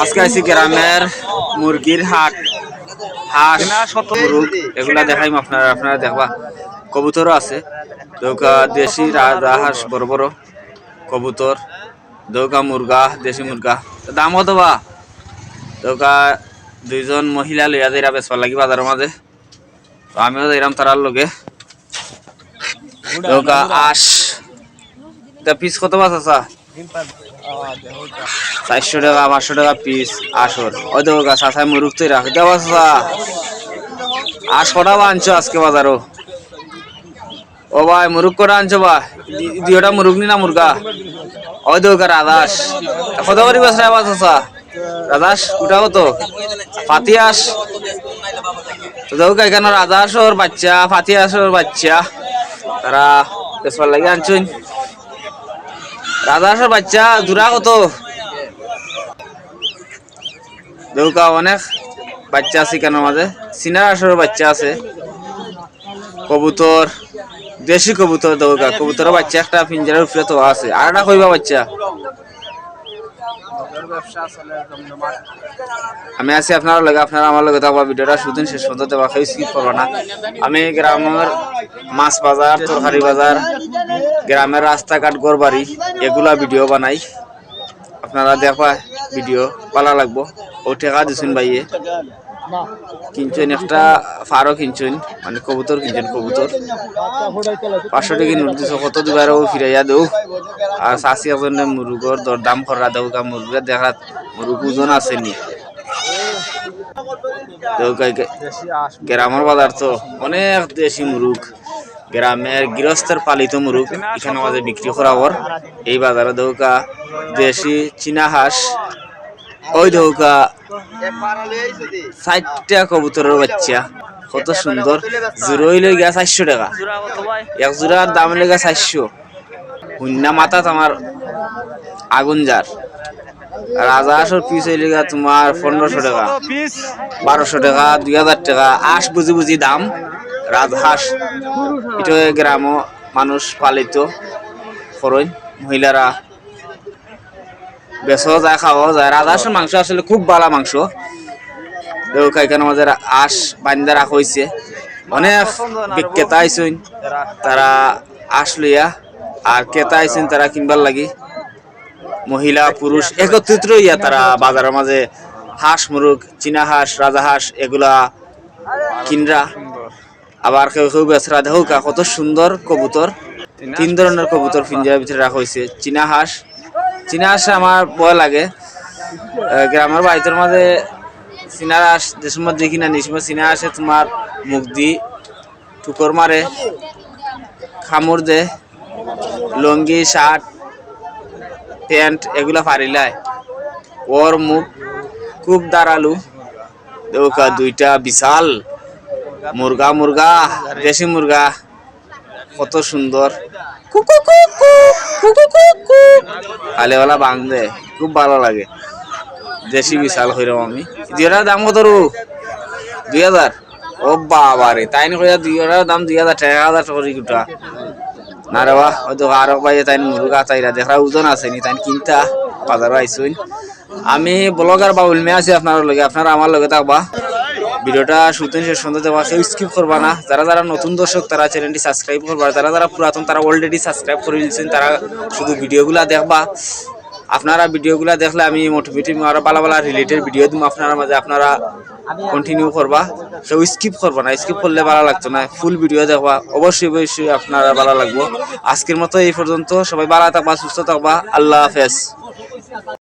আজকে আইছি গ্রামের মুরগির হাট। হাঁস, মুরগ, এগুলা দেখাইম আপনারা আপনারা দেখবা। কবুতরও আছে। দৌকা দেশি রাজা হাঁস বড় বড় কবুতর। দৌকা মুরগা, দেশি মুরগা। দামও কত বা। দৌকা দুইজন মহিলা লইয়া যাইরা বেচবার লাগি বাজারের মাঝে। তো আমিও যাইরাম তারার লগে। দৌকা আশ। পিস কত বাস আছে চারশো টাকা, পাঁচশো টাকা পিস আসর ওই তো গা সাসাই মুরুখ তুই রাখ। দেওয়া বা আনছো আজকে বাজারও? ও ভাই মুরুখ কটা আনছো বা দুইটা মুরুখ নি না মুরগা? ওই তো গা, রাধাস। কত করি বেশ রে চাচা? রাধাস কুটা কত? ফাতিয়াস তো দেখো এখানে রাধাস ওর বাচ্চা ফাতিয়াস ওর বাচ্চা। তারা বেসবার লাগে আনছুন। রাধাসের বাচ্চা, জোড়া কত? দেউকা অনেক বাচ্চা আছে কেন মাঝে। সিনার আসর বাচ্চা আছে। কবুতর, দেশি কবুতর দেউকা। কবুতরের বাচ্চা একটা পিঞ্জারের উপরে তো আছে। আর একটা কইবা বাচ্চা? আমি আছি আপনার লগে, আপনারা আমার লগে থাকবা, ভিডিওটা শুধু শেষ পর্যন্ত দেওয়া কেউ স্কিপ করব না। আমি গ্রামের মাছ বাজার, তরকারি বাজার, গ্রামের রাস্তাঘাট গড় বাড়ি এগুলা ভিডিও বানাই। আপনারা দেখবা, ভিডিও ভালো লাগবো। ও ঠেকা দিছুন ভাইয়ে। কিনছেন একটা, ফারও কিনছেন মানে কবুতর কিনছেন কবুতর। পাঁচশো টাকা নোট দিছ কত দুবার ফিরাইয়া দেও। আর চাষি এজনে মুরুগর দর দাম করা দেও কা মুরুগের দেখাত মুরুগ ওজন আছে নি গ্রামের বাজার তো অনেক দেশি মুরুগ। গ্রামের গৃহস্থের পালিত মুরুগ, এখানে মাঝে বিক্রি করা ওর এই বাজারে দৌকা দেশি চীনা হাঁস। ওই দৌকা ষাটটা কবুতরের বাচ্চা। কত সুন্দর। জোরই লই গা চারশো টাকা। এক জোড়ার দাম লেগা চারশো। শূন্য মাথাত আমার আগুন যার রাজা হাঁসের পিস হইলে তোমার পনেরোশো টাকা। বারোশো টাকা, দুই হাজার টাকা। আশ বুঝি বুঝি দাম। রাজহাঁস এটা গ্রাম মানুষ পালিত। করইন মহিলারা বেচও যায়, খাওয়াও যায়। রাজহাঁসের মাংস আসলে খুব ভালো মাংস। দেউকা এখানে মাঝে আশ বান্দা রাখা হয়েছে অনেক বিক্রেতা আইসইন তারা আশ লইয়া, আর ক্রেতা আইসেন তারা কিনবার লাগি। মহিলা, পুরুষ, একত্রিত ইয়া তারা বাজারের মাঝে হাঁস, মুরগ, চীনা হাঁস, রাজা হাঁস, এগুলা কিনরা। আবার কেউ কেউ বেচরা, দেখো কত সুন্দর কবুতর। তিন ধরনের কবুতর পিঞ্জার ভিতরে রাখা হয়েছে চীনা হাঁস চীনা হাঁসে আমার ভয় লাগে। গ্রামের বাড়িতে মাঝে চীনা হাঁস যে সময় দেখি না এই সময় চীনা হাঁসে তোমার মুখ দি টুকর মারে খামড় দে, লঙ্গি, শার্ট, প্যান্ট এগুলা ফারিলায়। ওর মুখ খুব দাঁড়ালু। দেউকা দুইটা বিশাল মুরগা মুরগা, দেশি মুরগা। কত সুন্দর। কুকু কুকু আলেওয়ালা বাং দে, খুব ভালো লাগে। দেশি বিশাল হইরাম আমি। হাজার দাম কত রু দুই হাজার ও বাবা তাই কইয়া দুই হাজার দাম দুই হাজার টাকা হাজার টাকা গুটা। না রে বাহ হয়তো আরও বাইরে তাই মুরগা তাইরা দেখা ওজন আছে নি তাই কিনতা বাজার আইসুন আমি ব্লগার বাবুল মে আছি আপনার লগে আপনারা আমার লগে থাকবা। ভিডিওটা শুতে শেষ সুন্দর দেওয়া কেউ স্কিপ করবা না। যারা যারা নতুন দর্শক, তারা চ্যানেলটি সাবস্ক্রাইব করবা। যারা যারা পুরাতন, তারা অলরেডি সাবস্ক্রাইব করে নিয়েছেন, তারা শুধু ভিডিওগুলা দেখবা। আপনারা ভিডিওগুলা দেখলে আমি মোটিভেটিভ আরও ভালো ভালো রিলেটেড ভিডিও দিব আপনারা মাঝে। আপনারা কন্টিনিউ করবা। কেউ স্কিপ করবা না। স্কিপ করলে ভালো লাগতো না। ফুল ভিডিও দেখবা। অবশ্যই অবশ্যই আপনারা ভালো লাগবো। আজকের মতো এই পর্যন্ত। সবাই ভালো থাকবা, সুস্থ থাকবা। আল্লাহ হাফেজ।